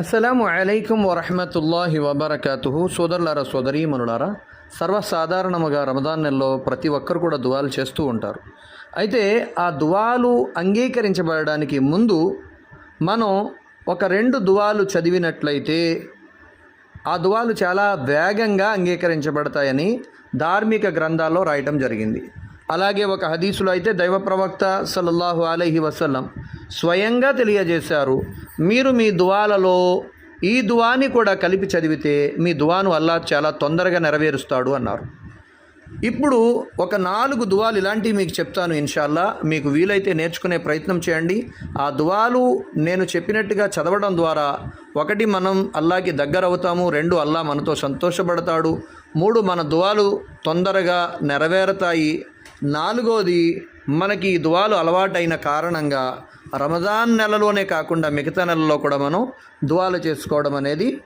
అస్సలాము అలైకుం వరహమతుల్లాహి వబర్కాతుహు. సోదరులారా సోదరీమనులారా సర్వసాధారణముగా రమదాన్ నెలలో ప్రతి ఒక్కరు కూడా దువాలు చేస్తూ ఉంటారు. అయితే ఆ దువాలు అంగీకరించబడడానికి ముందు మనం ఒక రెండు దువాలు చదివినట్లయితే ఆ దువాలు చాలా వేగంగా అంగీకరించబడతాయని ధార్మిక గ్రంథాల్లో రాయటం జరిగింది. అలాగే ఒక హదీసులో అయితే దైవ ప్రవక్త సల్లల్లాహు అలైహి వసల్లం స్వయంగా తెలియజేశారు మీరు మీ దువాలలో ఈ దువాని కూడా కలిపి చదివితే మీ దువాను అల్లా చాలా తొందరగా నెరవేరుస్తాడు అన్నారు. ఇప్పుడు ఒక నాలుగు దువాలు ఇలాంటివి మీకు చెప్తాను ఇన్షాల్లా. మీకు వీలైతే నేర్చుకునే ప్రయత్నం చేయండి. ఆ దువాలు నేను చెప్పినట్టుగా చదవడం ద్వారా ఒకటి మనం అల్లాకి దగ్గర అవుతాము రెండు అల్లా మనతో సంతోషపడతాడు మూడు మన దువాలు తొందరగా నెరవేరుతాయి నాలుగోది మనకి ఈ దువాలు అలవాటైన కారణంగా రమజాన్ నెలలోనే కాకుండా మిగతా నెలలో కూడా మనం దువాలు చేసుకోవడం అనేది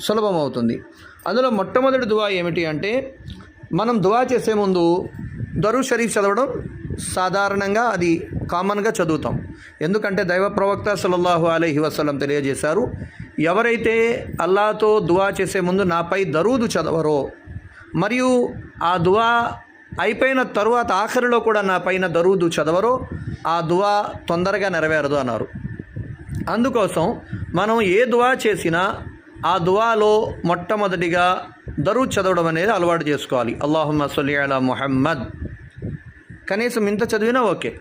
సులభమవుతుంది. అందులో మొట్టమొదటి దువా ఏమిటి అంటే మనం దువా చేసే ముందు దరు షరీఫ్ చదవడం సాధారణంగా అది కామన్గా చదువుతాం. ఎందుకంటే దైవ ప్రవక్త సల్లల్లాహు అలైహి వసలం తెలియజేశారు ఎవరైతే అల్లాతో దువా చేసే ముందు నాపై దరూదు చదవరో మరియు ఆ దువా అయిపోయిన తరువాత ఆఖరిలో కూడా నా పైన దరూదు చదవరో ఆ దువా తొందరగా నెరవేరదు అన్నారు. అందుకోసం మనం ఏ దువా చేసినా ఆ దువాలో మొట్టమొదటిగా దరూ చదవడం అనేది అలవాటు చేసుకోవాలి. అల్లాహుమ్మ సల్లి అలా ముహమ్మద్. కనీసం ఇంత చదివినా ఓకే.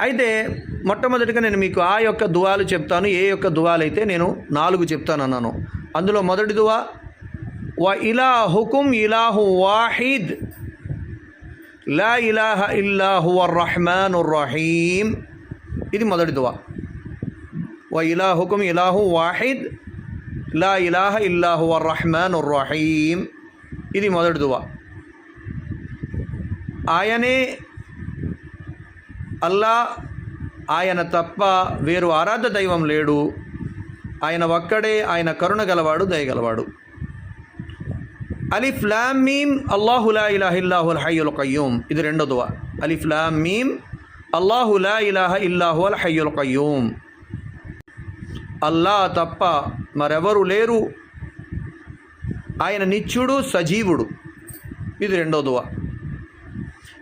అయితే మొట్టమొదటిగా నేను మీకు ఆ యొక్క దువాలు చెప్తాను ఏ యొక్క దువాలు అయితే నేను నాలుగు చెప్తాను అన్నాను. అందులో మొదటి దువా వ ఇలా హుకుమ్ ఇలాహు వాహిద్. లా ఇలాహ ఇల్లాహు రహమాన్ రహీం. ఇది మొదటి దువా. వ ఇలాహుకుం ఇలాహు వాహిద్. లా ఇలాహ ఇల్లాహు రహమాన్ రహీం. ఇది మొదటి దువా. ఆయనే అల్లా ఆయన తప్ప వేరు ఆరాధ దైవం లేడు. ఆయన ఒక్కడే ఆయన కరుణ గలవాడు దయగలవాడు అలిఫ్ లామ్ మీమ్ అల్లాహులా ఇలాహ ఇల్లాహుల్ హయ్యుల్ కయ్యూమ్ ఇది రెండో దువా. అలిఫ్ లామ్ మీమ్ అల్లాహులా ఇలాహ ఇల్లాహుల్ హయ్యుల్ కయ్యూమ్ అల్లా తప్ప మరెవరు లేరు. ఆయన నిత్యుడు సజీవుడు. ఇది రెండో దువా.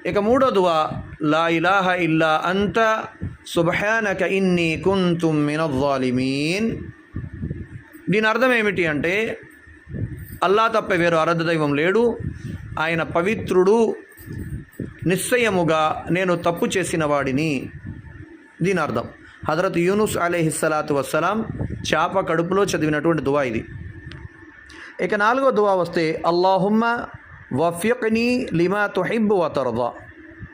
ఇక మూడో దువా లా ఇలాహ ఇల్లా అంత సుబ్హానక ఇన్ని కుంతుం మినజ్జాలిమీన్ దీని అర్థం ఏమిటి అంటే అల్లా తప్ప వేరు ఆరాధ దైవం లేడు. ఆయన పవిత్రుడు నిశ్చయముగా నేను తప్పు చేసిన వాడిని. దీని అర్థం హజరత్ యూనుస్ అలీహిస్సలాతు వస్సలాం చేప కడుపులో చదివినటువంటి దువా ఇది. ఇక నాలుగో దువా వస్తే అల్లాహుమ్మ వఫ్యక్ని లిమా తుహిబ్బు వతరదా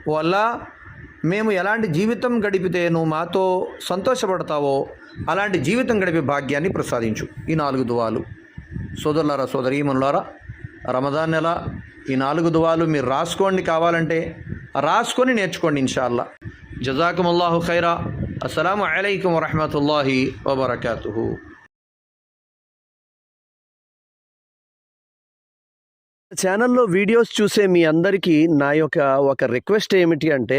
వల్ల మేము ఎలాంటి జీవితం గడిపితే నువ్వు మాతో సంతోషపడతావో అలాంటి జీవితం గడిపే భాగ్యాన్ని ప్రసాదించు. ఈ నాలుగు దువాలు. సోదరులారా సోదరీమనులారా రమదాన్ నెల ఈ నాలుగు దువాలు మీరు రాసుకోండి కావాలంటే రాసుకొని నేర్చుకోండి ఇన్షాల్లా జజాకుముల్లాహు ఖైరా. అస్సలం అలైకం వరహమతుల్లాహి వబర్కాతుహు. ఛానల్లో వీడియోస్ చూసే మీ అందరికీ నా యొక్క ఒక రిక్వెస్ట్ ఏమిటి అంటే